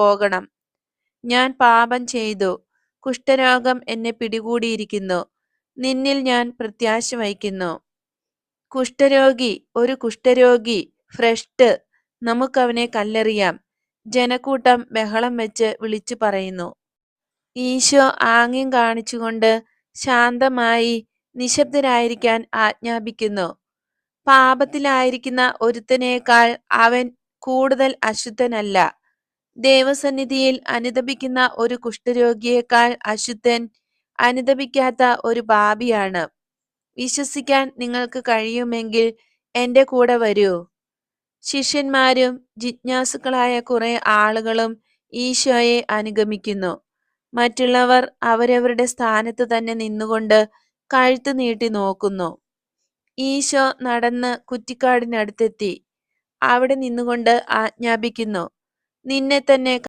പോകണം. ഞാൻ പാപം ചെയ്തു. കുഷ്ഠരോഗം എന്നെ പിടികൂടിയിരിക്കുന്നു. നിന്നിൽ ഞാൻ പ്രത്യാശ വഹിക്കുന്നു. കുഷ്ഠരോഗി ഒരു കുഷ്ഠരോഗി ഫ്രഷ്ട് നമുക്കവനെ കല്ലെറിയാം. ജനക്കൂട്ടം ബഹളം വെച്ച് വിളിച്ചു പറയുന്നു. ഈശോ ആംഗ്യം കാണിച്ചുകൊണ്ട് ശാന്തമായി നിശബ്ദരായിരിക്കാൻ ആജ്ഞാപിക്കുന്നു. പാപത്തിലായിരിക്കുന്ന ഒരുത്തനേക്കാൾ അവൻ കൂടുതൽ അശുദ്ധനല്ല. ദൈവസന്നിധിയിൽ അനുദപിക്കുന്ന ഒരു കുഷ്ഠരോഗിയേക്കാൾ അശുദ്ധൻ അനുദപിക്കാത്ത ഒരു പാപിയാണ്. വിശ്വസിക്കാൻ നിങ്ങൾക്ക് കഴിയുമെങ്കിൽ എന്റെ കൂടെ വരൂ. ശിഷ്യന്മാരും ജിജ്ഞാസുക്കളായ കുറെ ആളുകളും ഈശോയെ അനുഗമിക്കുന്നു. മറ്റുള്ളവർ അവരവരുടെ സ്ഥാനത്ത് തന്നെ നിന്നുകൊണ്ട് കഴുത്ത് നീട്ടി നോക്കുന്നു. ഈശോ നടന്ന് കുറ്റിക്കാടിനടുത്തെത്തി. അവിടെ നിന്നുകൊണ്ട് ആജ്ഞാപിക്കുന്നു. നിന്നെ തന്നെ